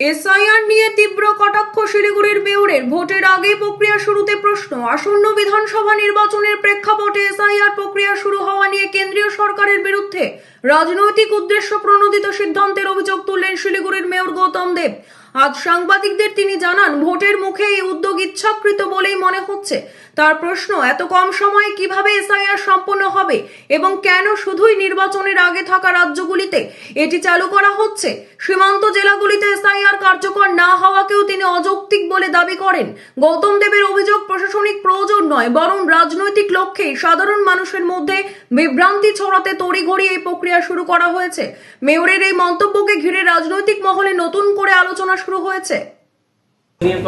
SIR নিয়ে তীব্র কটাক্ষ শিলিগুড়ির মেয়রের। ভোটের আগে প্রক্রিয়া শুরুতে প্রশ্ন। আসন্ন বিধানসভা নির্বাচনের প্রেক্ষাপটে এসআইআর প্রক্রিয়া শুরু হওয়া নিয়ে কেন্দ্রীয় সরকারের বিরুদ্ধে রাজনৈতিক উদ্দেশ্য প্রণোদিত সিদ্ধান্তের অভিযোগ তুললেন শিলিগুড়ির মেয়র গৌতম দেব। আজ সাংবাদিকদের তিনি জানান, ভোটের মুখে এই উদ্যোগ ইচ্ছাকৃত বলেই মনে হচ্ছে। তার প্রশ্ন, এত কম সময়ে কীভাবে এসআইআর সম্পন্ন হবে এবং কেন শুধুই নির্বাচনের আগে থাকা রাজ্যগুলিতে এটি চালু করা হচ্ছে? সীমান্ত জেলাগুলিতে এসআইআর কার্যকর না হওয়াকেও তিনি অযৌক্তিক বলে দাবি করেন। গৌতম দেবের অভিযোগ প্রশাসনিক প্রয়োজন নয়, বরং রাজনৈতিক লক্ষ্যে সাধারণ মানুষের মধ্যে বিভ্রান্তি ছড়াতে তড়িঘড়ি এই প্রক্রিয়া শুরু করা হয়েছে। মেয়রের এই মন্তব্যকে ঘিরে রাজনৈতিক মহলে নতুন করে আলোচনা শুরু হয়েছে?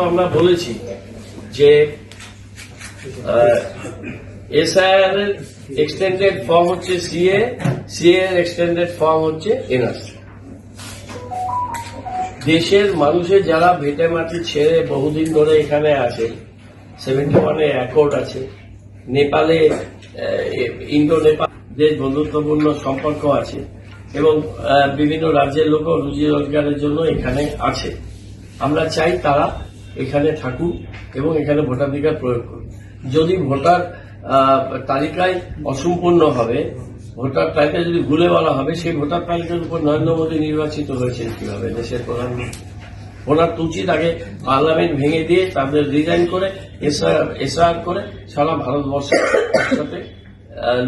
আমরা বলেছি যে এসআইআর এর এক্সটেন্ডেড ফর্ম হচ্ছে সিএ সিএ এর এক্সটেন্ডেড ফর্ম হচ্ছে দেশের মানুষের যারা ভেটে মাটি ছেড়ে বহুদিন ধরে এখানে আছে সেভেন্টি ওয়ানে অ্যাকর্ড আছে, নেপালে ইন্ডো নেপাল দেশ বন্ধুত্বপূর্ণ সম্পর্ক আছে এবং বিভিন্ন রাজ্যের লোকও রুজি রোজগারের জন্য এখানে আছে। আমরা চাই তারা এখানে থাকুক এবং এখানে ভোটাধিকার প্রয়োগ করুক। যদি ভোটার তালিকায় অসম্পূর্ণ হবে, ভোটার তালিকা যদি ভুলে বলা হবে, সেই ভোটার তালিকার উপর নরেন্দ্র মোদী নির্বাচিত হয়েছেন কীভাবে? দেশের প্রধানমন্ত্রী। ওনার উচিত আগে পার্লামেন্ট ভেঙে দিয়ে তাদের রিজাইন করে এসআর করে সারা ভারতবর্ষের সাথে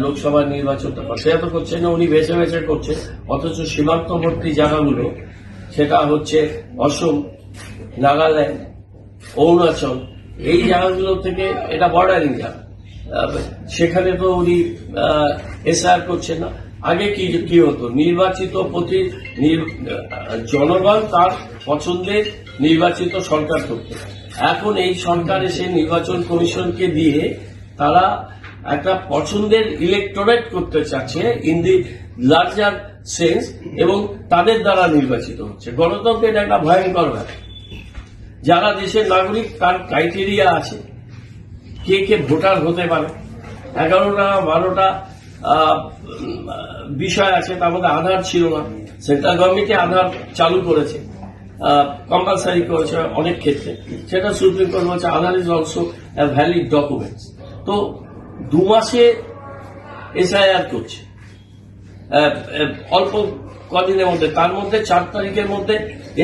লোকসভা নির্বাচনটা। সেটা তো করছে না, উনি বেছে বেছে করছে। অথচ সীমান্তবর্তী জায়গাগুলো, সেটা হচ্ছে অসম, নাগাল্যান্ড, অরুণাচল, এই জায়গাগুলো থেকে এটা বর্ডারিং জায়গা সেখানে তো উনি এসআর করছেন না। আগে কি কি হতো? নির্বাচিত প্রতি জনগণ তার পছন্দের নির্বাচিত সরকার করত। এখন এই সরকার এসে নির্বাচন কমিশনকে দিয়ে তারা একটা পছন্দের ইলেকটোরেট করতে চাচ্ছে ইন দি লার্জার সেন্স এবং তাদের দ্বারা নির্বাচিত হচ্ছে। গণতন্ত্রের একটা ভয়ঙ্কর ব্যাপার। যারা দেশের নাগরিক, তার ক্রাইটেরিয়া আছে। কে কে ভোটার হতে পারে। এগারোটা, বারোটা বিষয় আছে, তার মধ্যে আধার ছিল না। সেন্ট্রাল গভর্নমেন্টে আধার চালু করেছে। কম্পালসারি করেছে অনেক ক্ষেত্রে। সেটা সুপ্রিম কোর্ট বলছে, Aadhaar is also valid documents তো দু মাসে এসআইআর করছে। অল্প কদিনের মধ্যে, তার মধ্যে চার তারিখের মধ্যে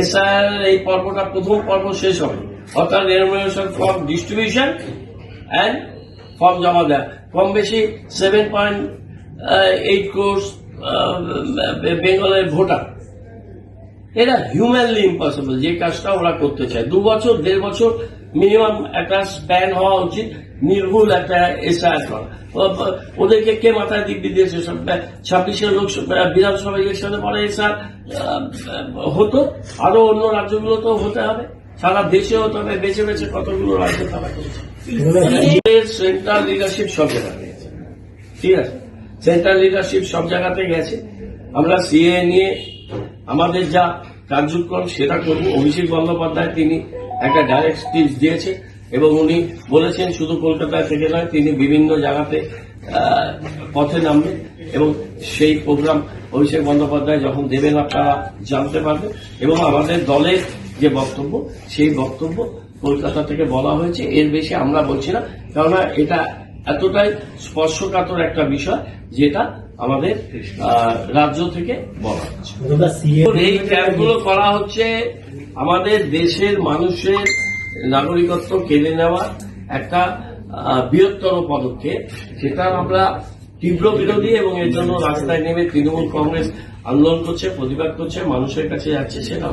এসআইআর এই পর্বটা, প্রথম পর্ব শেষ হবে। অর্থাৎ enumeration form distribution and form জমা দেয় কম বেশি সেভেন পয়েন্ট এইট কোর্স বেঙ্গলের ভোটার এটা হিউম্যানলি ইম্পসিবল যে কাজটা ওরা করতে চায়। দু বছর, দেড় বছর মিনিমাম একটা স্প্যান হওয়া উচিত। নির্ভুল একটা এসআইআর করা ওদেরকে কে মাথায় দিব্যি দিয়েছে সব ছাব্বিশে লোকসভা বিধানসভা ইলেকশনে পরে এসআর হতো। আরও অন্য রাজ্যগুলোতেও হতে হবে। সারা দেশে হতে হবে বেছে বেছে কতগুলো রাজ্য তারা করেছে। সেন্ট্রাল লিডারশিপ সব জায়গাতে ঠিক আছে? সেন্ট্রাল লিডারশিপ সব জায়গাতে গেছে। আমরা সিএ নিয়ে আমাদের যা কার্যক্রম সেটা করব। অভিষেক বন্দ্যোপাধ্যায় তিনি একটা ডাইরেক্ট স্পিচ দিয়েছে। এবং উনি বলেছেন শুধু কলকাতা থেকে নয় তিনি বিভিন্ন জায়গাতে পথে নামবেন এবং সেই প্রোগ্রাম অভিষেক বন্দ্যোপাধ্যায় যখন দেবেন আপনারা জানতে পারবেন এবং আমাদের দলের যে বক্তব্য সেই বক্তব্য কলকাতা থেকে বলা হয়েছে। এর বেশি আমরা বলছি না কেননা এটা এতটাই স্পর্শকাতর একটা বিষয় যেটা আমাদের রাজ্য থেকে বলা হচ্ছে। এই ক্যাম্পগুলো করা হচ্ছে আমাদের দেশের মানুষের নাগরিকত্ব কেড়ে নেওয়া একটা বৃহত্তর পদক্ষেপ। সেটা আমরা তীব্র বিরোধী এবং এর জন্য রাস্তায় নেমে তৃণমূল কংগ্রেস আন্দোলন করছে, প্রতিবাদ করছে, মানুষের কাছে যাচ্ছে, সেটা